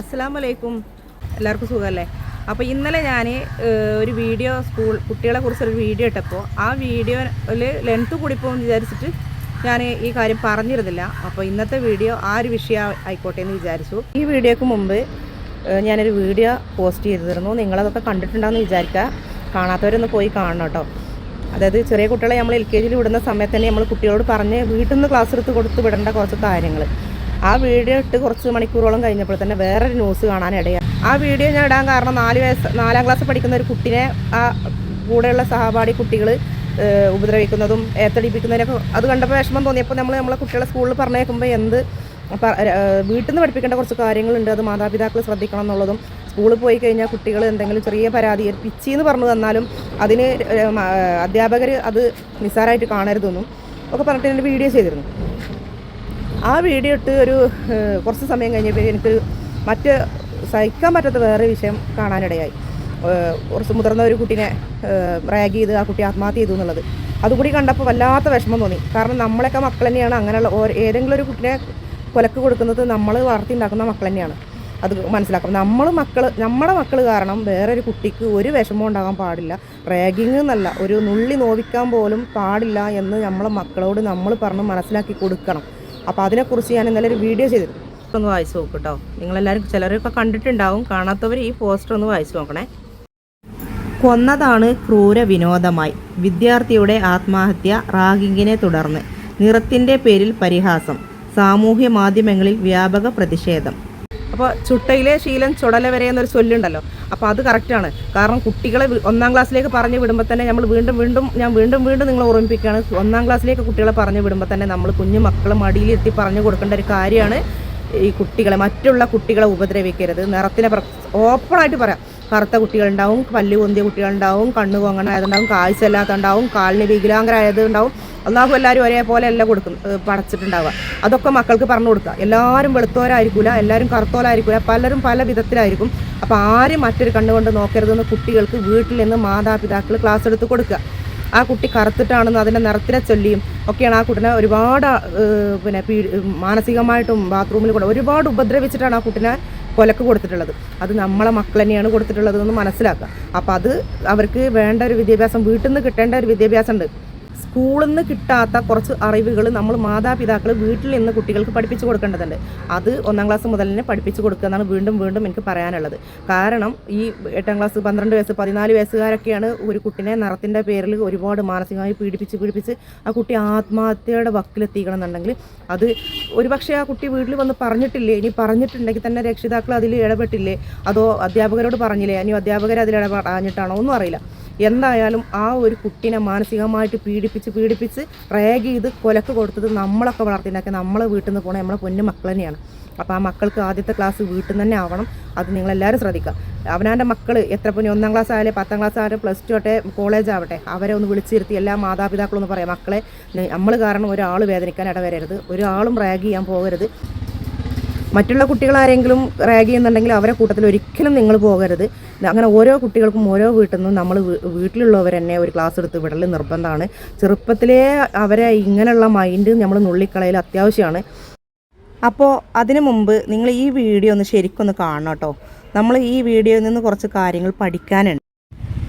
അസ്സാം വലൈക്കും എല്ലാവർക്കും സുഖമല്ലേ? അപ്പോൾ ഇന്നലെ ഞാൻ ഒരു വീഡിയോ സ്കൂൾ കുട്ടികളെ കുറിച്ചൊരു വീഡിയോ ഇട്ടപ്പോൾ ആ വീഡിയോയിൽ ലെങ്ത്ത് കൂടിപ്പോകുമെന്ന് വിചാരിച്ചിട്ട് ഞാൻ ഈ കാര്യം പറഞ്ഞിരുന്നില്ല. അപ്പോൾ ഇന്നത്തെ വീഡിയോ ആ ഒരു വിഷയം ആയിക്കോട്ടെ എന്ന് വിചാരിച്ചു. ഈ വീഡിയോക്ക് മുമ്പ് ഞാനൊരു വീഡിയോ പോസ്റ്റ് ചെയ്തിരുന്നു. നിങ്ങളതൊക്കെ കണ്ടിട്ടുണ്ടാകുമെന്ന് വിചാരിക്കുക. കാണാത്തവരൊന്ന് പോയി കാണണം കേട്ടോ. അതായത് ചെറിയ കുട്ടികളെ നമ്മൾ എൽ കെ ജിയിൽ വിടുന്ന സമയത്ത് തന്നെ നമ്മൾ കുട്ടികളോട് പറഞ്ഞ് വീട്ടിൽ നിന്ന് ക്ലാസ് എടുത്ത് കൊടുത്ത് വിടേണ്ട കുറച്ച് കാര്യങ്ങൾ. ആ വീഡിയോ ഇട്ട് കുറച്ച് മണിക്കൂറോളം കഴിഞ്ഞപ്പോൾ തന്നെ വേറൊരു ന്യൂസ് കാണാനിടയാണ് ആ വീഡിയോ ഞാൻ ഇടാൻ കാരണം നാല് വയസ്സ് നാലാം ക്ലാസ് പഠിക്കുന്ന ഒരു കുട്ടിനെ ആ കൂടെയുള്ള സഹപാഠി കുട്ടികൾ ഉപദ്രവിക്കുന്നതും ഏത്തടിപ്പിക്കുന്നതിനൊക്കെ അത് കണ്ടപ്പോൾ വിഷമം തോന്നിയപ്പോൾ നമ്മൾ നമ്മളെ കുട്ടികളെ സ്കൂളിൽ പറഞ്ഞേക്കുമ്പോൾ എന്ത് വീട്ടിൽ നിന്ന് പഠിപ്പിക്കേണ്ട കുറച്ച് കാര്യങ്ങളുണ്ട്. അത് മാതാപിതാക്കൾ ശ്രദ്ധിക്കണം എന്നുള്ളതും സ്കൂളിൽ പോയി കഴിഞ്ഞാൽ കുട്ടികൾ എന്തെങ്കിലും ചെറിയ പരാതി ഒരു പിച്ചി എന്ന് പറഞ്ഞു തന്നാലും അതിന് അധ്യാപകർ അത് നിസ്സാരമായിട്ട് കാണരുതെന്നും ഒക്കെ പറഞ്ഞിട്ട് എന്റെ വീഡിയോ ചെയ്തിരുന്നു. ആ വീഡിയോ ഇട്ട് ഒരു കുറച്ച് സമയം കഴിഞ്ഞപ്പോൾ എനിക്ക് മറ്റ് സഹിക്കാൻ പറ്റാത്ത വേറെ വിഷയം കാണാനിടയായി. കുറച്ച് മുതിർന്ന ഒരു കുട്ടീനെ റാഗ് ചെയ്ത് ആ കുട്ടി ആത്മഹത്യ ചെയ്തു എന്നുള്ളത്. അതുകൂടി കണ്ടപ്പോൾ വല്ലാത്ത വിഷമം തോന്നി. കാരണം നമ്മളൊക്കെ മക്കൾ തന്നെയാണ്. അങ്ങനെയുള്ള ഏതെങ്കിലും ഒരു കുട്ടിനെ കൊലക്ക് കൊടുക്കുന്നത് നമ്മൾ വളർത്തി ഉണ്ടാക്കുന്ന മക്കൾ തന്നെയാണ്. അത് മനസ്സിലാക്കണം. നമ്മൾ മക്കൾ നമ്മുടെ മക്കൾ കാരണം വേറൊരു കുട്ടിക്ക് ഒരു വിഷമം ഉണ്ടാകാൻ പാടില്ല. റാഗിങ് എന്നല്ല ഒരു നുള്ളി നോവിക്കാൻ പോലും പാടില്ല എന്ന് നമ്മളെ മക്കളോട് നമ്മൾ പറഞ്ഞ് മനസ്സിലാക്കി കൊടുക്കണം. അപ്പോൾ അതിനെക്കുറിച്ച് ഞാൻ ഇന്നലെ ഒരു വീഡിയോ ചെയ്തിരുന്നു. ഒന്ന് വായിച്ചു നോക്കും കേട്ടോ നിങ്ങളെല്ലാവരും ചിലരൊക്കെ കണ്ടിട്ടുണ്ടാവും കാണാത്തവർ ഈ പോസ്റ്റർ ഒന്ന് വായിച്ചു നോക്കണേ. കൊന്നതാണ് ക്രൂര വിനോദമായി. വിദ്യാർത്ഥിയുടെ ആത്മഹത്യ റാഗിങ്ങിനെ തുടർന്ന്. നിറത്തിന്റെ പേരിൽ പരിഹാസം. സാമൂഹ്യ മാധ്യമങ്ങളിൽ വ്യാപക പ്രതിഷേധം. അപ്പോൾ ചുട്ടയിലെ ശീലം ചുടല വരെ എന്നൊരു ചൊല്ലുണ്ടല്ലോ. അപ്പോൾ അത് കറക്റ്റാണ് കാരണം കുട്ടികളെ ഒന്നാം ക്ലാസ്സിലേക്ക് പറഞ്ഞു വിടുമ്പോൾ തന്നെ നമ്മൾ വീണ്ടും വീണ്ടും ഞാൻ വീണ്ടും വീണ്ടും നിങ്ങളെ ഓർമ്മിപ്പിക്കുകയാണ്. ഒന്നാം ക്ലാസ്സിലേക്ക് കുട്ടികളെ പറഞ്ഞു വിടുമ്പോൾ തന്നെ നമ്മൾ കുഞ്ഞു മക്കളെ മടിയിലെത്തി പറഞ്ഞു കൊടുക്കേണ്ട ഒരു കാര്യമാണ് ഈ കുട്ടികളെ മറ്റുള്ള കുട്ടികളെ ഉപദ്രവിക്കരുത്. നിറത്തിനെ ഓപ്പണായിട്ട് പറയാം. കറുത്ത കുട്ടികളുണ്ടാവും പല്ല് പൊന്തിയ കുട്ടികളുണ്ടാവും കണ്ണ് കൊങ്ങണായതുണ്ടാവും കാഴ്ച ഇല്ലാത്തതുണ്ടാവും കാലിന് വികലാംഗരായതുണ്ടാവും. അള്ളാഹു എല്ലാവരും ഒരേപോലെ അല്ല കൊടുക്കും പടച്ചിട്ടുണ്ടാവുക. അതൊക്കെ മക്കൾക്ക് പറഞ്ഞു കൊടുക്കുക. എല്ലാവരും വെളുത്തോരായിരിക്കില്ല എല്ലാവരും കറുത്തോലായിരിക്കില്ല പലരും പല വിധത്തിലായിരിക്കും. അപ്പോൾ ആരും മറ്റൊരു കണ്ണുകൊണ്ട് നോക്കരുതെന്ന് കുട്ടികൾക്ക് വീട്ടിൽ നിന്ന് മാതാപിതാക്കൾ ക്ലാസ് എടുത്ത് കൊടുക്കുക. ആ കുട്ടി കറുത്തിട്ടാണെന്ന് അതിന്റെ നിറത്തിനെ ചൊല്ലിയും ഒക്കെയാണ് ആ കുട്ടിനെ ഒരുപാട് പിന്നെ മാനസികമായിട്ടും ബാത്റൂമിൽ കൂടെ ഒരുപാട് ഉപദ്രവിച്ചിട്ടാണ് ആ കുട്ടിനെ കൊലക്ക് കൊടുത്തിട്ടുള്ളത്. അത് നമ്മളെ മക്കൾ തന്നെയാണ് കൊടുത്തിട്ടുള്ളത് എന്ന് മനസ്സിലാക്കുക. അപ്പോൾ അത് അവർക്ക് വേണ്ട ഒരു വിദ്യാഭ്യാസം വീട്ടിൽ നിന്ന് കിട്ടേണ്ട ഒരു വിദ്യാഭ്യാസം ഉണ്ട് സ്കൂളിൽ നിന്ന് കിട്ടാത്ത കുറച്ച് അറിവുകൾ നമ്മൾ മാതാപിതാക്കൾ വീട്ടിൽ നിന്ന് കുട്ടികൾക്ക് പഠിപ്പിച്ചു കൊടുക്കേണ്ടതുണ്ട്. അത് ഒന്നാം ക്ലാസ് മുതൽ തന്നെ പഠിപ്പിച്ചു കൊടുക്കുക എന്നാണ് വീണ്ടും വീണ്ടും എനിക്ക് പറയാനുള്ളത്. കാരണം ഈ എട്ടാം ക്ലാസ് പന്ത്രണ്ട് വയസ്സ് പതിനാല് വയസ്സുകാരൊക്കെയാണ് ഒരു കുട്ടിനെ നിറത്തിന്റെ പേരിൽ ഒരുപാട് മാനസികമായി പീഡിപ്പിച്ച് പീഡിപ്പിച്ച് ആ കുട്ടി ആത്മഹത്യയുടെ വക്കിലെത്തിക്കണം എന്നുണ്ടെങ്കിൽ അത് ഒരുപക്ഷെ ആ കുട്ടി വീട്ടിൽ വന്ന് പറഞ്ഞിട്ടില്ലേ? ഇനി പറഞ്ഞിട്ടുണ്ടെങ്കിൽ തന്നെ രക്ഷിതാക്കൾ അതിൽ ഇടപെട്ടില്ലേ? അതോ അധ്യാപകരോട് പറഞ്ഞില്ലേ? ഇനി അധ്യാപകർ അതിൽ ഇടപെടാഞ്ഞിട്ടാണോ? ഒന്നും അറിയില്ല. എന്തായാലും ആ ഒരു കുട്ടീനെ മാനസികമായിട്ട് പീഡിപ്പിച്ച് പീഡിപ്പിച്ച് റേഗ് ചെയ്ത് കൊലക്ക് കൊടുത്തത് നമ്മളൊക്കെ വളർത്തിണ്ടാക്കി നമ്മളെ വീട്ടിൽ നിന്ന് പോണ നമ്മളെ പൊന്നു മക്കൾ തന്നെയാണ്. അപ്പോൾ ആ മക്കൾക്ക് ആദ്യത്തെ ക്ലാസ് വീട്ടിൽ തന്നെ ആവണം. അത് നിങ്ങളെല്ലാവരും ശ്രദ്ധിക്കുക. അവനാന്റെ മക്കൾ എത്ര പൊന്നി ഒന്നാം ക്ലാസ് ആയാലും പത്താം ക്ലാസ് ആയാലും പ്ലസ് ടു ആട്ടെ കോളേജ് ആവട്ടെ. അവരെ ഒന്ന് വിളിച്ചിരുത്തി എല്ലാ മാതാപിതാക്കളും ഒന്ന് പറയാം. മക്കളെ നമ്മൾ കാരണം ഒരാൾ വേദനിക്കാൻ ഇടവരരുത്. ഒരാളും റാഗ് ചെയ്യാൻ പോകരുത്. മറ്റുള്ള കുട്ടികൾ ആരെങ്കിലും റാഗ് ചെയ്യുന്നുണ്ടെങ്കിൽ അവരെ കൂട്ടത്തിൽ ഒരിക്കലും നിങ്ങൾ പോകരുത്. അങ്ങനെ ഓരോ കുട്ടികൾക്കും ഓരോ വീട്ടിൽ നിന്നും നമ്മൾ വീട്ടിലുള്ളവർ തന്നെ ഒരു ക്ലാസ് എടുത്ത് വിടൽ നിർബന്ധമാണ്. ചെറുപ്പത്തിലേ അവരെ ഇങ്ങനെയുള്ള മൈൻഡ് നമ്മൾ നുള്ളിക്കളയിൽ അത്യാവശ്യമാണ്. അപ്പോൾ അതിനു മുമ്പ് നിങ്ങൾ ഈ വീഡിയോ ഒന്ന് ശരിക്കൊന്ന് കാണണം കേട്ടോ. നമ്മൾ ഈ വീഡിയോയിൽ നിന്ന് കുറച്ച് കാര്യങ്ങൾ പഠിക്കാനുണ്ട്.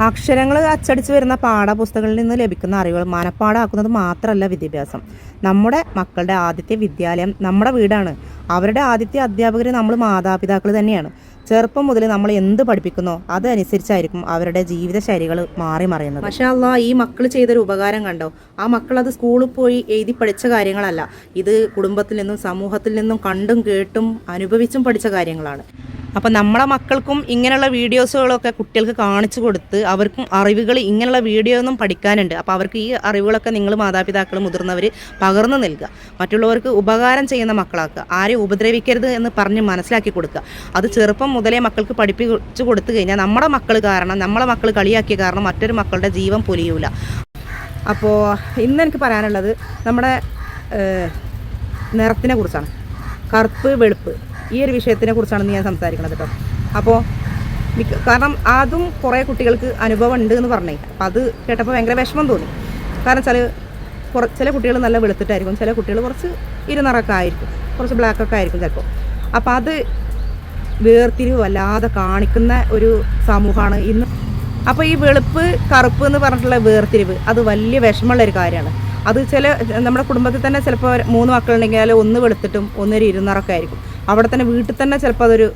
അക്ഷരങ്ങൾ അച്ചടിച്ച് വരുന്ന പാഠപുസ്തകങ്ങളിൽ നിന്ന് ലഭിക്കുന്ന അറിവുകൾ മനഃപ്പാടാക്കുന്നത് മാത്രമല്ല വിദ്യാഭ്യാസം. നമ്മുടെ മക്കളുടെ ആദ്യത്തെ വിദ്യാലയം നമ്മുടെ വീടാണ്. അവരുടെ ആദ്യത്തെ അധ്യാപകർ നമ്മൾ മാതാപിതാക്കൾ തന്നെയാണ്. ചെറുപ്പം മുതൽ നമ്മൾ എന്ത് പഠിപ്പിക്കുന്നോ അതനുസരിച്ചായിരിക്കും അവരുടെ ജീവിത ശൈലികൾ മാറി മറിയുന്നത്. പക്ഷേ അല്ല ഈ മക്കൾ ചെയ്തൊരു ഉപകാരം കണ്ടോ? ആ മക്കൾ അത് സ്കൂളിൽ പോയി എഴുതി പഠിച്ച കാര്യങ്ങളല്ല. ഇത് കുടുംബത്തിൽ നിന്നും സമൂഹത്തിൽ നിന്നും കണ്ടും കേട്ടും അനുഭവിച്ചും പഠിച്ച കാര്യങ്ങളാണ്. അപ്പം നമ്മുടെ മക്കൾക്കും ഇങ്ങനെയുള്ള വീഡിയോസുകളൊക്കെ കുട്ടികൾക്ക് കാണിച്ചു കൊടുത്ത് അവർക്കും അറിവുകൾ ഇങ്ങനെയുള്ള വീഡിയോ ഒന്നും പഠിക്കാനുണ്ട്. അപ്പോൾ അവർക്ക് ഈ അറിവുകളൊക്കെ നിങ്ങൾ മാതാപിതാക്കൾ മുതിർന്നവർ പകർന്നു നൽകുക. മറ്റുള്ളവർക്ക് ഉപകാരം ചെയ്യുന്ന മക്കളാക്കുക. ആരെയും ഉപദ്രവിക്കരുത് എന്ന് പറഞ്ഞ് മനസ്സിലാക്കി കൊടുക്കുക. അത് ചെറുപ്പം മുതലേ മക്കൾക്ക് പഠിപ്പിച്ചു കൊടുത്തു കഴിഞ്ഞാൽ നമ്മുടെ മക്കൾ കാരണം നമ്മളെ മക്കൾ കളിയാക്കിയ കാരണം മറ്റൊരു മക്കളുടെ ജീവൻ പൊലിയൂല. അപ്പോൾ ഇന്ന് എനിക്ക് പറയാനുള്ളത് നമ്മുടെ നിറത്തിനെ കുറിച്ചാണ്. കറുപ്പ് വെളുപ്പ്. ഈ ഒരു വിഷയത്തിനെ കുറിച്ചാണ് ഞാൻ സംസാരിക്കുന്നത് കേട്ടോ അപ്പോൾ കാരണം അതും കുറേ കുട്ടികൾക്ക് അനുഭവം ഉണ്ട് എന്ന് പറഞ്ഞേ. അപ്പോൾ അത് കേട്ടപ്പോൾ ഭയങ്കര വിഷമം തോന്നി. കാരണം ചില ചില കുട്ടികൾ നല്ല വെളുത്തിട്ടായിരിക്കും ചില കുട്ടികൾ കുറച്ച് ഇരുനിറൊക്കെ ആയിരിക്കും കുറച്ച് ബ്ലാക്ക് ഒക്കെ ആയിരിക്കും ചിലപ്പോൾ അപ്പോൾ അത് വേർതിരിവ് വല്ലാതെ കാണിക്കുന്ന ഒരു സമൂഹമാണ് ഇന്ന്. അപ്പോൾ ഈ വെളുപ്പ് കറുപ്പ് എന്ന് പറഞ്ഞിട്ടുള്ള വേർതിരിവ് അത് വലിയ വിഷമമുള്ള ഒരു കാര്യമാണ്. അത് ചില നമ്മുടെ കുടുംബത്തിൽ തന്നെ ചിലപ്പോൾ മൂന്ന് മക്കളുണ്ടെങ്കിൽ അതിൽ ഒന്ന് വെളുത്തിട്ടും ഒന്നൊരു ഇരുന്നറൊക്കെ ആയിരിക്കും. അവിടെ തന്നെ വീട്ടിൽ തന്നെ ചിലപ്പോൾ അതൊരു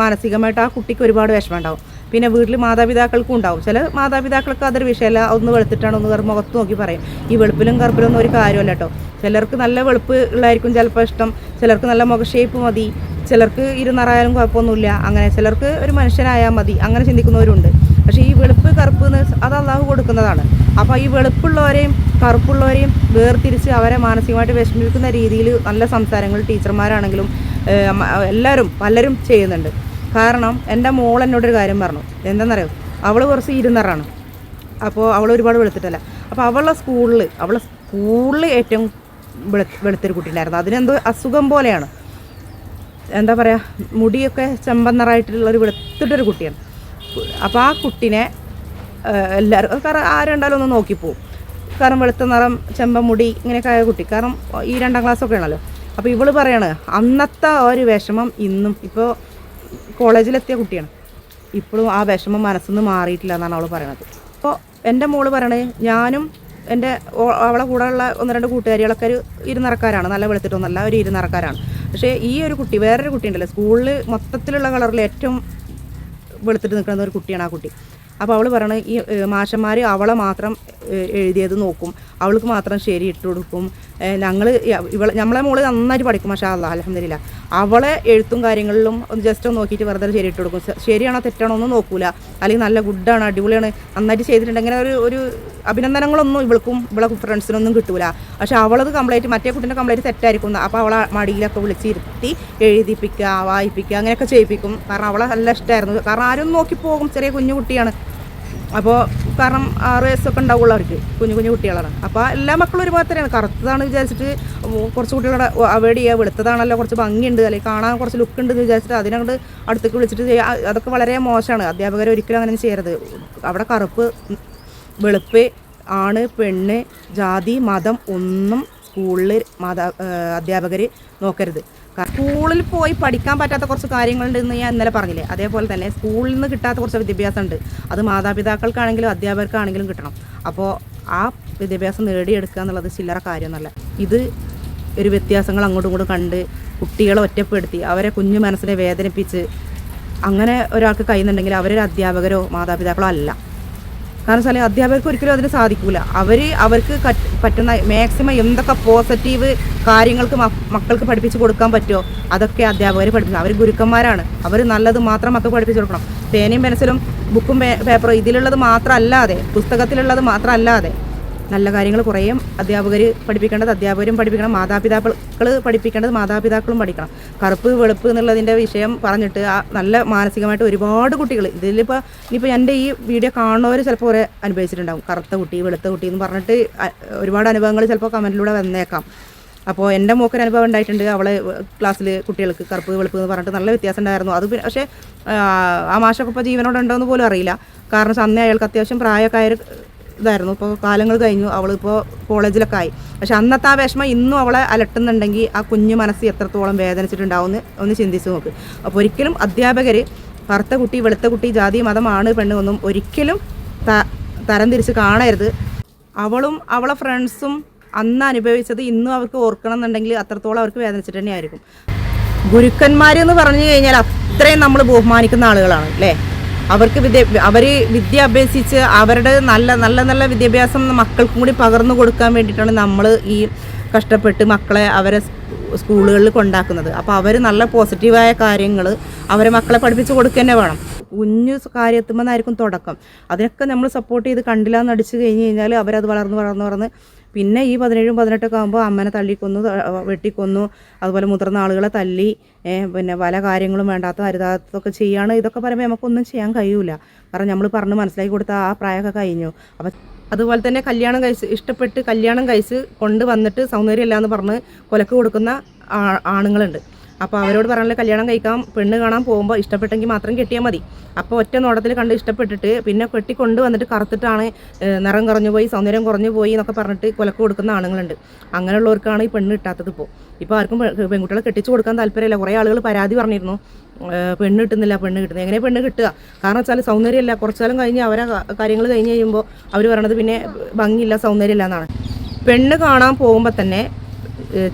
മാനസികമായിട്ട് ആ കുട്ടിക്ക് ഒരുപാട് വിഷമം ഉണ്ടാവും. പിന്നെ വീട്ടിൽ മാതാപിതാക്കൾക്കും ഉണ്ടാവും. ചില മാതാപിതാക്കൾക്ക് അതൊരു വിഷയമല്ല ഒന്ന് വെളുത്തിട്ടാണ് ഒന്ന് മുഖത്ത് നോക്കി പറയും. ഈ വെളുപ്പിലും കറുപ്പിലും ഒന്നും ഒരു കാര്യമല്ല കേട്ടോ. ചിലർക്ക് നല്ല വെളുപ്പ് ഉള്ളായിരിക്കും ചിലപ്പോൾ ഇഷ്ടം. ചിലർക്ക് നല്ല മുഖ ഷേപ്പ് മതി. ചിലർക്ക് ഇരുന്നറായാലും കുഴപ്പമൊന്നുമില്ല. അങ്ങനെ ചിലർക്ക് ഒരു മനുഷ്യനായാൽ മതി. അങ്ങനെ ചിന്തിക്കുന്നവരുണ്ട്. പക്ഷേ ഈ വെളുപ്പ് കറുപ്പ് അത് അള്ളാഹു കൊടുക്കുന്നതാണ്. അപ്പോൾ ഈ വെളുപ്പുള്ളവരെയും കറുപ്പുള്ളവരെയും വേർതിരിച്ച് അവരെ മാനസികമായിട്ട് വിഷമിക്കുന്ന രീതിയിൽ നല്ല സംസാരങ്ങൾ ടീച്ചർമാരാണെങ്കിലും എല്ലാവരും പലരും ചെയ്യുന്നുണ്ട്. കാരണം എന്റെ മോൾ എന്നോടൊരു കാര്യം പറഞ്ഞു. എന്താണെന്നറിയോ? അവൾ കുറച്ച് ഇരുന്നറാണ്. അപ്പോൾ അവൾ ഒരുപാട് വെളുത്തിട്ടല്ല. അപ്പോൾ അവളുടെ സ്കൂളിൽ അവളെ സ്കൂളിൽ ഏറ്റവും വെളു വെളുത്തൊരു കുട്ടിയുണ്ടായിരുന്നു. അതിനെന്തോ അസുഖം പോലെയാണ്. എന്താ പറയുക മുടിയൊക്കെ ചെമ്പന്നറായിട്ടുള്ള ഒരു വെളുത്തിട്ടൊരു കുട്ടിയാണ്. അപ്പോൾ ആ കുട്ടിനെ എല്ലാവരും കാരണം ആരുണ്ടാലും ഒന്ന് നോക്കിപ്പോവും. കാരണം വെളുത്ത നിറം ചെമ്പമുടി ഇങ്ങനെയൊക്കെ ആയ കുട്ടി. കാരണം ഈ രണ്ടാം ക്ലാസ്സൊക്കെ ആണല്ലോ. അപ്പോൾ ഇവൾ പറയാണ് അന്നത്തെ ആ ഒരു വിഷമം ഇന്നും ഇപ്പോൾ കോളേജിലെത്തിയ കുട്ടിയാണ്. ഇപ്പോഴും ആ വിഷമം മനസ്സിൽ നിന്ന് മാറിയിട്ടില്ല എന്നാണ് അവൾ പറയണത്. അപ്പോൾ എന്റെ മോൾ പറയണേ ഞാനും എന്റെ അവളെ കൂടെയുള്ള ഒന്ന് രണ്ട് കൂട്ടുകാരികളൊക്കെ ഒരു ഇരുനിറക്കാരാണ്. നല്ല വെളുത്തിട്ടൊന്നല്ല ഒരു ഇരുനിറക്കാരാണ്. പക്ഷേ ഈ ഒരു കുട്ടി വേറൊരു കുട്ടി ഉണ്ടല്ലോ സ്കൂളിൽ മൊത്തത്തിലുള്ള കളറിൽ ഏറ്റവും വെളുത്തിട്ട് നിൽക്കുന്ന ഒരു കുട്ടിയാണ് ആ കുട്ടി. അപ്പോൾ അവൾ പറയണത് ഈ മാഷന്മാർ അവളെ മാത്രം എഴുതിയത് നോക്കും. അവൾക്ക് മാത്രം ശരി ഇട്ട് കൊടുക്കും. ഞങ്ങൾ ഇവളെ നമ്മളെ മോൾ നന്നായിട്ട് പഠിക്കും പക്ഷേ അല്ല അലഹമില്ല അവളെ എഴുത്തും കാര്യങ്ങളിലും ഒന്ന് ജസ്റ്റ് ഒന്ന് നോക്കിയിട്ട് വെറുതെ ശരി ഇട്ട് കൊടുക്കും. ശരിയാണോ തെറ്റാണോ ഒന്നും നോക്കൂല. അല്ലെങ്കിൽ നല്ല ഗുഡാണ് അടിപൊളിയാണ്. നന്നായിട്ട് ചെയ്തിട്ടുണ്ട്. അങ്ങനെ ഒരു ഒരു അഭിനന്ദനങ്ങളൊന്നും ഇവൾക്കും ഇവളെ ഫ്രണ്ട്സിനൊന്നും കിട്ടൂല. പക്ഷേ അവളത് കംപ്ലൈന്റ് മറ്റേ കുട്ടീന്റെ കംപ്ലൈന്റ് തെറ്റായിരിക്കും. അപ്പോൾ അവളെ മടിയിലൊക്കെ വിളിച്ചിരുത്തി എഴുതിപ്പിക്കുക വായിപ്പിക്കുക അങ്ങനെയൊക്കെ ചെയ്യിപ്പിക്കും. കാരണം അവളെ നല്ല ഇഷ്ടമായിരുന്നു കാരണം ആരും നോക്കി പോകും ചെറിയ കുഞ്ഞു കുട്ടിയാണ്. അപ്പോൾ കാരണം ആറ് വയസ്സൊക്കെ ഉണ്ടാവുള്ളൂ അവർക്ക് കുഞ്ഞു കുഞ്ഞു കുട്ടികളാണ്. അപ്പോൾ എല്ലാ മക്കളും ഒരുപാട് തന്നെയാണ്. കറുത്തതാണ് വിചാരിച്ചിട്ട് കുറച്ച് കുട്ടികളുടെ അവോയ്ഡ് ചെയ്യുക വെളുത്തതാണല്ലോ കുറച്ച് ഭംഗിയുണ്ട് അല്ലെങ്കിൽ കാണാൻ കുറച്ച് ലുക്ക് ഉണ്ട് എന്ന് വിചാരിച്ചിട്ട് അതിനങ്ങോട്ട് അടുത്തേക്ക് വിളിച്ചിട്ട് അതൊക്കെ വളരെ മോശമാണ്. അധ്യാപകർ ഒരിക്കലും അങ്ങനെ ചെയ്യരുത്. അവിടെ കറുപ്പ് വെളുപ്പ് ആണ് പെണ്ണ് ജാതി മതം ഒന്നും സ്കൂളിൽ മാതാ അധ്യാപകർ നോക്കരുത്. സ്കൂളിൽ പോയി പഠിക്കാൻ പറ്റാത്ത കുറച്ച് കാര്യങ്ങളുണ്ടെന്ന് ഞാൻ ഇന്നലെ പറഞ്ഞില്ലേ. അതേപോലെ തന്നെ സ്കൂളിൽ നിന്ന് കിട്ടാത്ത കുറച്ച് വിദ്യാഭ്യാസം ഉണ്ട് അത് മാതാപിതാക്കൾക്കാണെങ്കിലും അധ്യാപകർക്കാണെങ്കിലും കിട്ടണം. അപ്പോൾ ആ വിദ്യാഭ്യാസം നേടിയെടുക്കുക എന്നുള്ളത് ചില്ലറ കാര്യമൊന്നുമല്ല. ഇത് ഒരു വ്യത്യാസങ്ങൾ അങ്ങോട്ടും ഇങ്ങോട്ടും കണ്ട് കുട്ടികളെ ഒറ്റപ്പെടുത്തി അവരെ കുഞ്ഞു മനസ്സിനെ വേദനിപ്പിച്ച് അങ്ങനെ ഒരാൾക്ക് കഴിയുന്നുണ്ടെങ്കിൽ അവരൊരു അധ്യാപകരോ മാതാപിതാക്കളോ അല്ല. കാരണം വെച്ചാൽ അധ്യാപകർക്ക് ഒരിക്കലും അതിന് സാധിക്കില്ല അവർ അവർക്ക് പറ്റുന്ന മാക്സിമം എന്തൊക്കെ പോസിറ്റീവ് കാര്യങ്ങൾക്ക് മക്കൾക്ക് പഠിപ്പിച്ചു കൊടുക്കാൻ പറ്റുമോ അതൊക്കെ അധ്യാപകർ പഠിപ്പിക്കും. അവർ ഗുരുക്കന്മാരാണ്. അവർ നല്ലത് മാത്രം മക്കൾക്ക് പഠിപ്പിച്ചു കൊടുക്കണം. പേനയും പെൻസിലും ബുക്കും പേപ്പറും ഇതിലുള്ളത് മാത്രമല്ലാതെ പുസ്തകത്തിലുള്ളത് മാത്രമല്ലാതെ നല്ല കാര്യങ്ങൾ കുറേ അധ്യാപകർ പഠിപ്പിക്കേണ്ടത് അധ്യാപകരും പഠിപ്പിക്കണം മാതാപിതാക്കൾ പഠിപ്പിക്കേണ്ടത് മാതാപിതാക്കളും പഠിക്കണം. കറുപ്പ് വെളുപ്പ് എന്നുള്ളതിന്റെ വിഷയം പറഞ്ഞിട്ട് ആ നല്ല മാനസികമായിട്ട് ഒരുപാട് കുട്ടികൾ ഇതിലിപ്പോൾ ഇനിയിപ്പോൾ എന്റെ ഈ വീഡിയോ കാണുന്നവർ ചിലപ്പോൾ കുറേ അനുഭവിച്ചിട്ടുണ്ടാകും കറുത്ത കുട്ടി വെളുത്ത കുട്ടി എന്ന് പറഞ്ഞിട്ട് ഒരുപാട് അനുഭവങ്ങൾ ചിലപ്പോൾ കമന്റിലൂടെ വന്നേക്കാം. അപ്പോൾ എന്റെ മോക്കൊരു അനുഭവം ഉണ്ടായിട്ടുണ്ട്. അവളെ ക്ലാസ്സിൽ കുട്ടികൾക്ക് കറുപ്പ് വെളുപ്പ് എന്ന് പറഞ്ഞിട്ട് നല്ല വ്യത്യാസം ഉണ്ടായിരുന്നു. അത് പക്ഷേ ആ, മാഷൊക്കെ ഇപ്പോൾ ജീവനോടുണ്ടോ എന്ന് പോലും അറിയില്ല. കാരണം അന്നേ അയാൾക്ക് അത്യാവശ്യം പ്രായമൊക്കെ ആയ ഇതായിരുന്നു. ഇപ്പോൾ കാലങ്ങൾ കഴിഞ്ഞു. അവളിപ്പോൾ കോളേജിലൊക്കെ ആയി. പക്ഷെ അന്നത്തെ ആ വിഷമം ഇന്നും അവളെ അലട്ടുന്നുണ്ടെങ്കിൽ ആ കുഞ്ഞു മനസ്സ് എത്രത്തോളം വേദനിച്ചിട്ടുണ്ടാവും ഒന്ന് ചിന്തിച്ച് നോക്ക്. അപ്പോൾ ഒരിക്കലും അധ്യാപകർ കറുത്ത കുട്ടി വെളുത്ത കുട്ടി ജാതി മതമാണ് പെണ്ണ് ഒന്നും ഒരിക്കലും ത- തരംതിരിച്ച് കാണരുത്. അവളും അവളെ ഫ്രണ്ട്സും അന്ന് അനുഭവിച്ചത് ഇന്നും അവർക്ക് ഓർക്കണം എന്നുണ്ടെങ്കിൽ അത്രത്തോളം അവർക്ക് വേദനിച്ചിട്ട് തന്നെയായിരിക്കും. ഗുരുക്കന്മാർ എന്ന് പറഞ്ഞു കഴിഞ്ഞാൽ അത്രയും നമ്മൾ ബഹുമാനിക്കുന്ന ആളുകളാണ് അല്ലേ? അവർക്ക് വിദ്യ അവർ വിദ്യ അഭ്യസിച്ച് അവരുടെ നല്ല നല്ല നല്ല വിദ്യാഭ്യാസം മക്കൾക്കും കൂടി പകർന്നു കൊടുക്കാൻ വേണ്ടിയിട്ടാണ് നമ്മൾ ഈ കഷ്ടപ്പെട്ട് മക്കളെ അവരെ സ്കൂളുകളിൽ കൊണ്ടാക്കുന്നത്. അപ്പോൾ അവർ നല്ല പോസിറ്റീവായ കാര്യങ്ങൾ അവരെ മക്കളെ പഠിപ്പിച്ച് കൊടുക്കുക തന്നെ വേണം. കുഞ്ഞു കാര്യത്തുമെന്നായിരിക്കും തുടക്കം. അതിനൊക്കെ നമ്മൾ സപ്പോർട്ട് ചെയ്ത് കണ്ടില്ല എന്ന് അടിച്ചു കഴിഞ്ഞ് കഴിഞ്ഞാൽ അവരത് വളർന്ന് വളർന്ന് വളർന്ന് പിന്നെ ഈ പതിനേഴും പതിനെട്ടൊക്കെ ആകുമ്പോൾ അമ്മനെ തള്ളിക്കൊന്നു വെട്ടിക്കൊന്നു അതുപോലെ മുതിർന്ന ആളുകളെ തല്ലി പിന്നെ പല കാര്യങ്ങളും വേണ്ടാത്ത അരുതാത്തൊക്കെ ചെയ്യാണ്. ഇതൊക്കെ പറയുമ്പോൾ നമുക്കൊന്നും ചെയ്യാൻ കഴിയൂല. കാരണം നമ്മൾ പറഞ്ഞ് മനസ്സിലാക്കി കൊടുത്ത ആ പ്രായമൊക്കെ കഴിഞ്ഞു. അപ്പം അതുപോലെ തന്നെ കല്യാണം കഴിച്ച് ഇഷ്ടപ്പെട്ട് കല്യാണം കഴിച്ച് കൊണ്ടുവന്നിട്ട് സൗന്ദര്യമില്ല എന്ന് പറഞ്ഞ് കൊലക്ക് കൊടുക്കുന്ന ആണുങ്ങളുണ്ട്. അപ്പോൾ അവരോട് പറയാനുള്ള കല്യാണം കഴിക്കാൻ പെണ്ണ് കാണാൻ പോകുമ്പോൾ ഇഷ്ടപ്പെട്ടെങ്കിൽ മാത്രം കെട്ടിയാൽ മതി. അപ്പോൾ ഒറ്റ നോട്ടത്തിൽ കണ്ട് ഇഷ്ടപ്പെട്ടിട്ട് പിന്നെ കെട്ടിക്കൊണ്ട് വന്നിട്ട് കറുത്തിട്ടാണ് നിറം കുറഞ്ഞു പോയി സൗന്ദര്യം കുറഞ്ഞു പോയി എന്നൊക്കെ പറഞ്ഞിട്ട് കൊലക്ക് കൊടുക്കുന്ന ആണുങ്ങളുണ്ട്. അങ്ങനെയുള്ളവർക്കാണ് ഈ പെണ്ണ് കിട്ടാത്തത് ഇപ്പോൾ ഇപ്പോൾ ആർക്കും പെൺകുട്ടികളെ കെട്ടിച്ചു കൊടുക്കാൻ താല്പര്യമില്ല. കുറേ ആളുകൾ പരാതി പറഞ്ഞിരുന്നു. പെണ്ണ് കിട്ടുന്നില്ല പെണ്ണ് കിട്ടുന്നത് എങ്ങനെ പെണ്ണ് കിട്ടുക? കാരണം വെച്ചാൽ സൗന്ദര്യമല്ല. കുറച്ചാലും കഴിഞ്ഞ് അവരെ കാര്യങ്ങൾ കഴിഞ്ഞ് കഴിയുമ്പോൾ അവർ പറയണത് പിന്നെ ഭംഗിയില്ല സൗന്ദര്യമില്ല എന്നാണ്. പെണ്ണ് കാണാൻ പോകുമ്പോൾ തന്നെ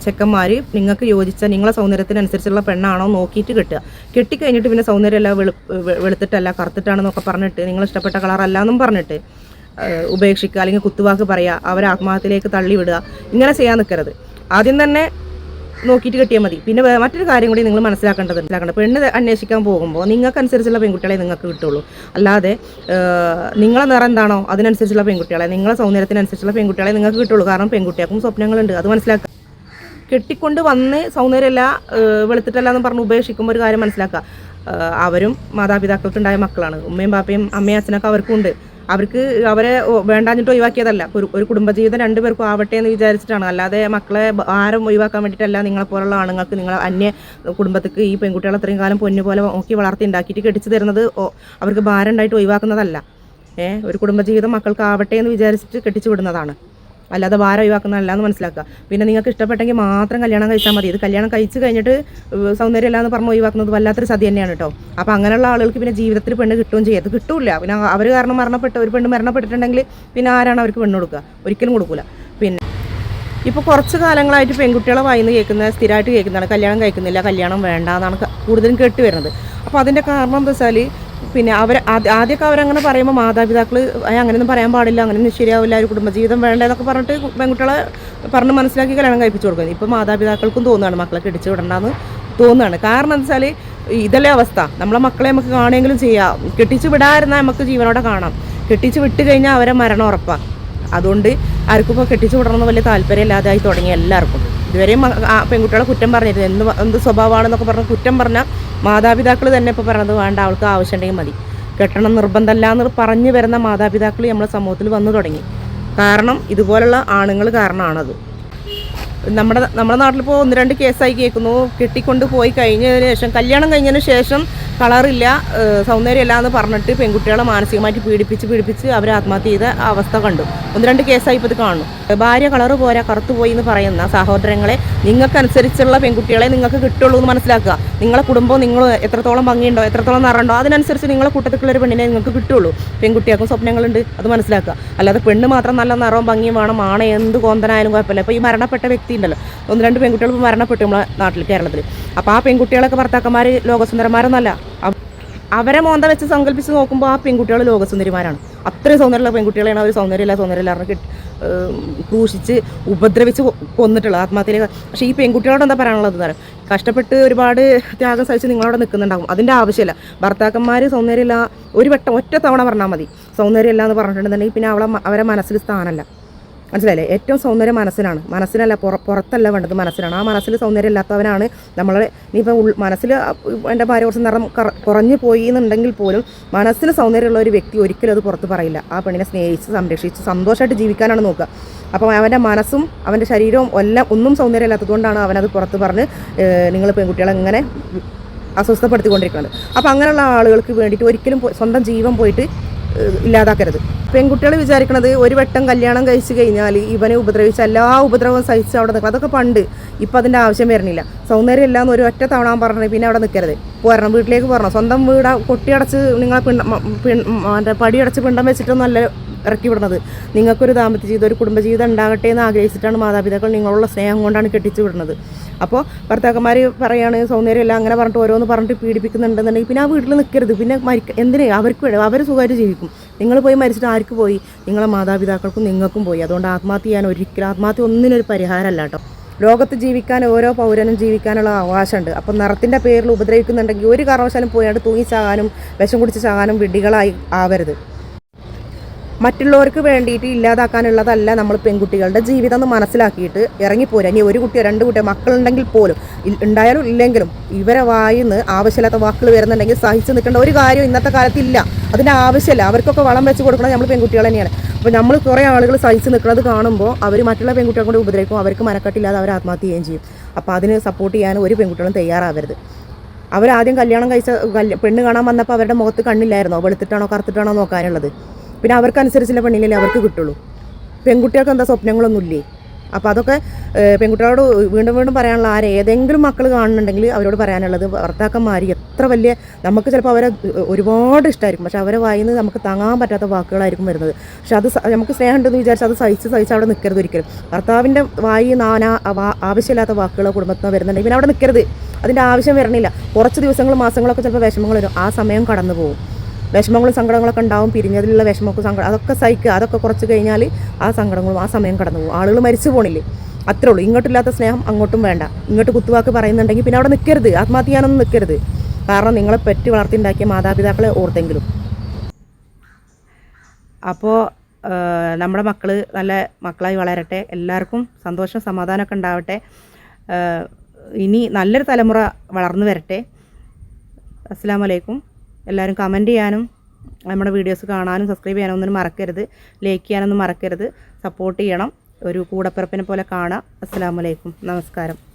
ചെക്കന്മാർ നിങ്ങൾക്ക് യോജിച്ച നിങ്ങളെ സൗന്ദര്യത്തിനനുസരിച്ചുള്ള പെണ്ണാണോ നോക്കിയിട്ട് കിട്ടുക. കെട്ടിക്കഴിഞ്ഞിട്ട് പിന്നെ സൗന്ദര്യമല്ല വെളു വെളുത്തിട്ടല്ല കറുത്തിട്ടാണെന്നൊക്കെ പറഞ്ഞിട്ട് നിങ്ങൾ ഇഷ്ടപ്പെട്ട കളറല്ല എന്നും പറഞ്ഞിട്ട് ഉപേക്ഷിക്കുക അല്ലെങ്കിൽ കുത്തുവാക്ക് പറയുക അവരെ ആത്മഹത്യയിലേക്ക് തള്ളിവിടുക. ഇങ്ങനെ ചെയ്യാൻ നിൽക്കരുത് ആദ്യം തന്നെ നോക്കിയിട്ട് കെട്ടിയാൽ മതി. പിന്നെ മറ്റൊരു കാര്യം കൂടി നിങ്ങൾ മനസ്സിലാക്കേണ്ടത് മനസ്സിലാക്കണം പെണ്ണ് അന്വേഷിക്കാൻ പോകുമ്പോൾ നിങ്ങൾക്കനുസരിച്ചുള്ള പെൺകുട്ടികളെ നിങ്ങൾക്ക് കിട്ടുള്ളൂ. അല്ലാതെ നിങ്ങളെ നിറം എന്താണോ അതിനനുസരിച്ചുള്ള പെൺകുട്ടികളെ നിങ്ങളെ സൗന്ദര്യത്തിനനുസരിച്ചുള്ള പെൺകുട്ടികളെ നിങ്ങൾക്ക് കിട്ടുള്ളൂ. കാരണം പെൺകുട്ടികൾക്കും സ്വപ്നങ്ങളുണ്ട്. അത് മനസ്സിലാക്കുക കെട്ടിക്കൊണ്ട് വന്ന് സൗന്ദര്യമല്ല വെളുത്തിട്ടല്ല എന്ന് പറഞ്ഞ് ഉപേക്ഷിക്കുമ്പോൾ ഒരു കാര്യം മനസ്സിലാക്കുക അവരും മാതാപിതാക്കൾക്കുണ്ടായ മക്കളാണ്. ഉമ്മയും പാപ്പയും അമ്മയും അച്ഛനൊക്കെ അവർക്കും ഉണ്ട് അവർക്ക് അവരെ വേണ്ടാഞ്ഞിട്ട് ഒഴിവാക്കിയതല്ല. ഒരു ഒരു കുടുംബജീവിതം രണ്ടുപേർക്കും ആവട്ടെ എന്ന് വിചാരിച്ചിട്ടാണ്. അല്ലാതെ മക്കളെ ആരും ഒഴിവാക്കാൻ വേണ്ടിയിട്ടല്ല നിങ്ങളെ പോലുള്ള ആണുങ്ങൾക്ക് നിങ്ങൾ അന്യ കുടുംബത്തിക്ക് ഈ പെൺകുട്ടികളെ അത്രയും കാലം പൊന്നു പോലെ നോക്കി വളർത്തി ഉണ്ടാക്കിയിട്ട് കെട്ടിച്ച് തരുന്നത് അവർക്ക് ഭാരം ഉണ്ടായിട്ട് ഒഴിവാക്കുന്നതല്ല. ഏഹ് ഒരു കുടുംബജീവിതം മക്കൾക്ക് ആവട്ടെ എന്ന് വിചാരിച്ചിട്ട് കെട്ടിച്ചു വിടുന്നതാണ്. അല്ലാതെ ഭാരം ഒഴിവാക്കുന്നതല്ല എന്ന് മനസ്സിലാക്കുക. പിന്നെ നിങ്ങൾക്ക് ഇഷ്ടപ്പെട്ടെങ്കിൽ മാത്രം കല്യാണം കഴിച്ചാൽ മതി. ഇത് കല്യാണം കഴിച്ച് കഴിഞ്ഞിട്ട് സൗന്ദര്യം അല്ലാന്ന് പറഞ്ഞ് ഒഴിവാക്കുന്നത് വല്ലാത്തൊരു സതി തന്നെയാണ് കേട്ടോ അപ്പോൾ അങ്ങനെയുള്ള ആളുകൾക്ക് പിന്നെ ജീവിതത്തിൽ പെണ്ണ് കിട്ടുകയും ചെയ്യും. അത് കിട്ടൂല പിന്നെ അവർ കാരണം മരണപ്പെട്ട ഒരു പെണ്ണ് മരണപ്പെട്ടിട്ടുണ്ടെങ്കിൽ പിന്നെ ആരാണ് അവർക്ക് പെണ്ണ് കൊടുക്കുക? ഒരിക്കലും കൊടുക്കില്ല പിന്നെ ഇപ്പോൾ കുറച്ച് കാലങ്ങളായിട്ട് പെൺകുട്ടികളെ വായിന്ന് കേൾക്കുന്ന സ്ഥിരമായിട്ട് കേൾക്കുന്നതാണ് കല്യാണം കഴിക്കുന്നില്ല കല്യാണം വേണ്ട എന്നാണ് കൂടുതലും കേട്ട് വരുന്നത്. അപ്പോൾ അതിന്റെ കാരണം എന്താ വെച്ചാൽ പിന്നെ അവർ ആദ്യമൊക്കെ അവരങ്ങനെ പറയുമ്പോൾ മാതാപിതാക്കൾ അങ്ങനെയൊന്നും പറയാൻ പാടില്ല അങ്ങനെയൊന്നും ശരിയാവില്ല ഒരു കുടുംബജീവിതം വേണ്ട എന്നൊക്കെ പറഞ്ഞിട്ട് പെൺകുട്ടികളെ പറഞ്ഞ് മനസ്സിലാക്കി കല്യാണം കഴിപ്പിച്ചു കൊടുക്കുന്നത് ഇപ്പോൾ മാതാപിതാക്കൾക്കും തോന്നുകയാണ് മക്കളെ കെട്ടിച്ച് വിടണ്ടെന്ന് തോന്നുകയാണ് കാരണം എന്താ വെച്ചാൽ ഇതല്ലേ അവസ്ഥ. നമ്മളെ മക്കളെ നമുക്ക് കാണുമെങ്കിലും ചെയ്യാം. കെട്ടിച്ചു വിടാതിരുന്നാൽ നമുക്ക് ജീവനോടെ കാണാം. കെട്ടിച്ചു വിട്ട് കഴിഞ്ഞാൽ അവരെ മരണം ഉറപ്പാണ് അതുകൊണ്ട് ആർക്കും ഇപ്പോൾ കെട്ടിച്ചു വിടണമെന്ന് വലിയ താല്പര്യമില്ലാതായി തുടങ്ങി എല്ലാവർക്കും. ഇതുവരെയും പെൺകുട്ടികളെ കുറ്റം പറഞ്ഞിരുന്നു. എന്ത് എന്ത് സ്വഭാവമാണെന്നൊക്കെ പറഞ്ഞ് കുറ്റം പറഞ്ഞ മാതാപിതാക്കൾ തന്നെ ഇപ്പോൾ പറഞ്ഞത് വേണ്ട അവൾക്ക് ആവശ്യമുണ്ടെങ്കിൽ മതി. കെട്ടണം നിർബന്ധമല്ല എന്ന് പറഞ്ഞു വരുന്ന മാതാപിതാക്കൾ നമ്മളെ സമൂഹത്തിൽ വന്നു തുടങ്ങി. കാരണം ഇതുപോലുള്ള ആണുങ്ങൾ കാരണമാണത്. നമ്മുടെ നമ്മുടെ നാട്ടിലിപ്പോൾ ഒന്ന് രണ്ട് കേസായി കേൾക്കുന്നു. കെട്ടിക്കൊണ്ട് പോയി കഴിഞ്ഞതിന് ശേഷം കല്യാണം കഴിഞ്ഞതിന് ശേഷം കളറില്ല സൗന്ദര്യം സൗന്ദര്യമില്ല എന്ന് പറഞ്ഞിട്ട് പെൺകുട്ടികളെ മാനസികമായിട്ട് പീഡിപ്പിച്ച് പീഡിപ്പിച്ച് അവർ ആത്മഹത്യ ചെയ്ത അവസ്ഥ കണ്ടു. ഒന്ന് രണ്ട് കേസായി ഇപ്പോൾ ഇത് കാണുന്നു. ഭാര്യ കളറ് പോരാ കറുത്തുപോയി എന്ന് പറയുന്ന സഹോദരങ്ങളെ നിങ്ങൾക്കനുസരിച്ചുള്ള പെൺകുട്ടികളെ നിങ്ങൾക്ക് കിട്ടുള്ളൂ എന്ന് മനസ്സിലാക്കുക. നിങ്ങളെ കുടുംബം നിങ്ങൾ എത്രത്തോളം ഭംഗിയുണ്ടോ എത്രത്തോളം നിറണ്ടോ അതിനനുസരിച്ച് നിങ്ങളെ കൂട്ടത്തിലുള്ള ഒരു പെണ്ണിനെ നിങ്ങൾക്ക് കിട്ടുള്ളൂ. പെൺകുട്ടികൾക്കും സ്വപ്നങ്ങളുണ്ട് അത് മനസ്സിലാക്കുക. അല്ലാതെ പെണ്ണ് മാത്രം നല്ല നിറവും ഭംഗിയും വേണം ആണ് എന്ത് കോന്തനായാലും കുഴപ്പമില്ല. ഇപ്പോൾ ഈ മരണപ്പെട്ട വ്യക്തി ഉണ്ടല്ലോ. ഒന്ന് രണ്ട് പെൺകുട്ടികൾ മരണപ്പെട്ടു നമ്മളെ നാട്ടിൽ കേരളത്തിൽ. അപ്പോൾ ആ പെൺകുട്ടികളൊക്കെ ഭർത്താക്കന്മാർ ലോകസുന്ദരന്മാരൊന്നല്ല. അവരെ മോന്ത വെച്ച് സങ്കല്പിച്ച് നോക്കുമ്പോൾ ആ പെൺകുട്ടികൾ ലോകസുന്ദരിമാരാണ്. അത്രയും സൗന്ദര്യമുള്ള പെൺകുട്ടികളെയാണ് അവർ സൗന്ദര്യമില്ല സൗന്ദര്യമില്ല കിട്ട്- ക്രൂശിച്ച് ഉപദ്രവിച്ച് കൊന്നിട്ടുള്ളത് ആത്മഹത്യയിലേക്ക്. പക്ഷേ ഈ പെൺകുട്ടികളോട് എന്താ പറയാനുള്ളത് തരം കഷ്ടപ്പെട്ട് ഒരുപാട് ത്യാഗം സഹിച്ച് നിങ്ങളവിടെ നിൽക്കുന്നുണ്ടാകും അതിന്റെ ആവശ്യമില്ല. ഭർത്താക്കന്മാർ സൗന്ദര്യമില്ല ഒരു വട്ടം ഒറ്റ തവണ പറഞ്ഞാൽ മതി. സൗന്ദര്യമില്ല എന്ന് പറഞ്ഞിട്ടുണ്ടെന്നുണ്ടെങ്കിൽ പിന്നെ അവളെ അവരെ മനസ്സിൽ സ്ഥാനമല്ല. മനസ്സിലായില്ലേ? ഏറ്റവും സൗന്ദര്യം മനസ്സിനാണ്. മനസ്സിനല്ല പുറ പുറത്തല്ല വേണ്ടത് മനസ്സിനാണ്. ആ മനസ്സിൽ സൗന്ദര്യം ഇല്ലാത്തവനാണ് നമ്മൾ ഇനിയിപ്പോൾ ഉൾ മനസ്സിൽ എന്റെ ഭാര്യ കുറച്ച് നിറം കറ- കുറഞ്ഞു പോയി എന്നുണ്ടെങ്കിൽ പോലും മനസ്സിന് സൗന്ദര്യമുള്ള ഒരു വ്യക്തി ഒരിക്കലും അത് പുറത്ത് പറയില്ല. ആ പെണ്ണിനെ സ്നേഹിച്ച് സംരക്ഷിച്ച് സന്തോഷമായിട്ട് ജീവിക്കാനാണ് നോക്കുക. അപ്പം അവന്റെ മനസ്സും അവന്റെ ശരീരവും എല്ലാം ഒന്നും സൗന്ദര്യമില്ലാത്തതുകൊണ്ടാണ് അവനത് പുറത്ത് പറഞ്ഞ് നിങ്ങൾ പെൺകുട്ടികളെ ഇങ്ങനെ അസ്വസ്ഥപ്പെടുത്തിക്കൊണ്ടിരിക്കുന്നത്. അപ്പോൾ അങ്ങനെയുള്ള ആളുകൾക്ക് വേണ്ടിയിട്ട് ഒരിക്കലും സ്വന്തം ജീവൻ പോയിട്ട് ഇല്ലാതാക്കരുത്. പെൺകുട്ടികൾ വിചാരിക്കണത് ഒരു വട്ടം കല്യാണം കഴിച്ചു കഴിഞ്ഞാൽ ഇവനെ ഉപദ്രവിച്ച എല്ലാ ഉപദ്രവവും സഹിച്ച് അവിടെ നിൽക്കണം അതൊക്കെ പണ്ട് ഇപ്പം അതിന്റെ ആവശ്യം വരണില്ല സൗന്ദര്യം ഇല്ലാന്ന് ഒരു ഒറ്റ തവണ പറഞ്ഞു പിന്നെ അവിടെ നിൽക്കരുത് പോരണം വീട്ടിലേക്ക് പോരണം. സ്വന്തം വീട് കൊട്ടിയടച്ച് നിങ്ങളെ പിണ്ട പടിയടച്ച് പിണ്ടം വെച്ചിട്ടൊന്നല്ല ഇറക്കി വിടുന്നത് നിങ്ങൾക്കൊരു ദാമ്പത്യ ജീവിതം ഒരു കുടുംബജീവിതം ഉണ്ടാകട്ടെ എന്ന് ആഗ്രഹിച്ചിട്ടാണ് മാതാപിതാക്കൾ നിങ്ങളുള്ള സ്നേഹം കൊണ്ടാണ് കെട്ടിച്ചു വിടുന്നത് അപ്പോൾ ഭർത്താക്കന്മാർ പറയാണ് എല്ലാം അങ്ങനെ പറഞ്ഞിട്ട് ഓരോന്ന് പറഞ്ഞിട്ട് പീഡിപ്പിക്കുന്നുണ്ടെന്നുണ്ടെങ്കിൽ പിന്നെ ആ വീട്ടിൽ നിൽക്കരുത് പിന്നെ മരിക്ക എന്തിനേ? അവർക്ക് വേണം. അവർ സുഖമായിട്ട് ജീവിക്കും. നിങ്ങൾ പോയി മരിച്ചിട്ട് ആർക്ക് പോയി? നിങ്ങളെ മാതാപിതാക്കൾക്കും നിങ്ങൾക്കും പോയി. അതുകൊണ്ട് ആത്മഹത്യ ചെയ്യാൻ ഒരിക്കലും ആത്മഹത്യ ഒന്നിനൊരു പരിഹാരമല്ല കേട്ടോ. ലോകത്ത് ജീവിക്കാൻ ഓരോ പൗരനും ജീവിക്കാനുള്ള അവകാശമുണ്ട്. അപ്പം നിറത്തിന്റെ പേരിൽ ഉപദ്രവിക്കുന്നുണ്ടെങ്കിൽ ഒരു കാരണവശാലും പോയാണ്ട് തൂങ്ങി ചാകാനും വിഷം കുടിച്ച് ചാകാനും വിഡ്ഢികളായി ആവരുത്. മറ്റുള്ളവർക്ക് വേണ്ടിയിട്ട് ഇല്ലാതാക്കാനുള്ളതല്ല നമ്മൾ പെൺകുട്ടികളുടെ ജീവിതം എന്ന് മനസ്സിലാക്കിയിട്ട് ഇറങ്ങിപ്പോരുക ഇനി ഒരു കുട്ടിയോ രണ്ട് കുട്ടിയോ മക്കളുണ്ടെങ്കിൽ പോലും ഉണ്ടായാലും ഇല്ലെങ്കിലും ഇവരെ വായിന്ന് ആവശ്യമില്ലാത്ത വാക്കുകൾ വരുന്നുണ്ടെങ്കിൽ സഹിച്ച് നിൽക്കേണ്ട ഒരു കാര്യം ഇന്നത്തെ കാലത്ത് ഇല്ല അതിന്റെ ആവശ്യമില്ല. അവർക്കൊക്കെ വളം വെച്ച് കൊടുക്കണം നമ്മൾ പെൺകുട്ടികൾ തന്നെയാണ്. അപ്പോൾ നമ്മൾ കുറേ ആളുകൾ സഹിച്ച് നിൽക്കുന്നത് കാണുമ്പോൾ അവർ മറ്റുള്ള പെൺകുട്ടികളെ കൊണ്ട് ഉപദ്രവിക്കും. അവർക്ക് മനക്കെട്ടില്ലാതെ അവർ ആത്മഹത്യ ചെയ്യുകയും ചെയ്യും. അപ്പോൾ അതിന് സപ്പോർട്ട് ചെയ്യാൻ ഒരു പെൺകുട്ടികളും തയ്യാറാവരുത്. അവരാദ്യം കല്യാണം കഴിച്ച പെണ്ണ് കാണാൻ വന്നപ്പോൾ അവരുടെ മുഖത്ത് കണ്ണില്ലായിരുന്നോ? വെളുത്തിട്ടാണോ കറുത്തിട്ടാണോ നോക്കാനുള്ളത്? പിന്നെ അവർക്കനുസരിച്ചുള്ള പെണ്ണിനല്ലേ അവർക്ക് കിട്ടുള്ളൂ. പെൺകുട്ടികൾക്ക് എന്താ സ്വപ്നങ്ങളൊന്നുമില്ലേ? അപ്പോൾ അതൊക്കെ പെൺകുട്ടികളോട് വീണ്ടും വീണ്ടും പറയാനുള്ള ആരെ ഏതെങ്കിലും മക്കൾ കാണുന്നുണ്ടെങ്കിൽ അവരോട് പറയാനുള്ളത് ഭർത്താക്കന്മാർ എത്ര വലിയ നമുക്ക് ചിലപ്പോൾ അവരെ ഒരുപാട് ഇഷ്ടമായിരിക്കും പക്ഷെ അവരെ വായിന്ന് നമുക്ക് താങ്ങാൻ പറ്റാത്ത വാക്കുകളായിരിക്കും വരുന്നത്. പക്ഷെ അത് നമുക്ക് സ്നേഹം ഉണ്ടെന്ന് വിചാരിച്ച് അത് സഹിച്ച് സഹിച്ച് അവിടെ നിൽക്കരുത് ഒരിക്കലും. ഭർത്താവിന്റെ വായി നാനാ ആവശ്യമില്ലാത്ത വാക്കുകൾ കുടുംബത്തിൽ നിന്ന് വരുന്നുണ്ടെങ്കിൽ പിന്നെ അവിടെ നിൽക്കരുത് അതിന്റെ ആവശ്യം വരണില്ല. കുറച്ച് ദിവസങ്ങളും മാസങ്ങളൊക്കെ ചിലപ്പോൾ വിഷമങ്ങൾ വരും. ആ സമയം കടന്നു പോകും വിഷമങ്ങളും സങ്കടങ്ങളൊക്കെ ഉണ്ടാവും പിരിഞ്ഞതിലുള്ള വിഷമമൊക്കെ സങ്കടം അതൊക്കെ സഹിക്കുക അതൊക്കെ കുറച്ച് കഴിഞ്ഞാൽ ആ സങ്കടങ്ങളും ആ സമയം കടന്നു പോകും. ആളുകൾ മരിച്ചു പോണില്ലേ? അത്രേ ഉള്ളൂ. ഇങ്ങോട്ടില്ലാത്ത സ്നേഹം അങ്ങോട്ടും വേണ്ട. ഇങ്ങോട്ട് കുത്തുവാക്ക് പറയുന്നുണ്ടെങ്കിൽ പിന്നെ അവിടെ നിൽക്കരുത് ആത്മഹത്യ നിൽക്കരുത് കാരണം നിങ്ങളെ പെറ്റി വളർത്തിണ്ടാക്കിയ മാതാപിതാക്കളെ ഓർത്തെങ്കിലും. അപ്പോൾ നമ്മുടെ മക്കൾ നല്ല മക്കളായി വളരട്ടെ. എല്ലാവർക്കും സന്തോഷം സമാധാനമൊക്കെ ഉണ്ടാവട്ടെ. ഇനി നല്ലൊരു തലമുറ വളർന്നു വരട്ടെ. അസ്സാം വലൈക്കും എല്ലാവരും കമന്റ് ചെയ്യാനും നമ്മുടെ വീഡിയോസ് കാണാനും സബ്സ്ക്രൈബ് ചെയ്യാനും ഒന്നും മറക്കരുത്. ലൈക്ക് ചെയ്യാനൊന്നും മറക്കരുത്. സപ്പോർട്ട് ചെയ്യണം. ഒരു കൂടപ്പിറപ്പിനെ പോലെ കാണാം. അസ്സാം വലൈക്കും നമസ്കാരം.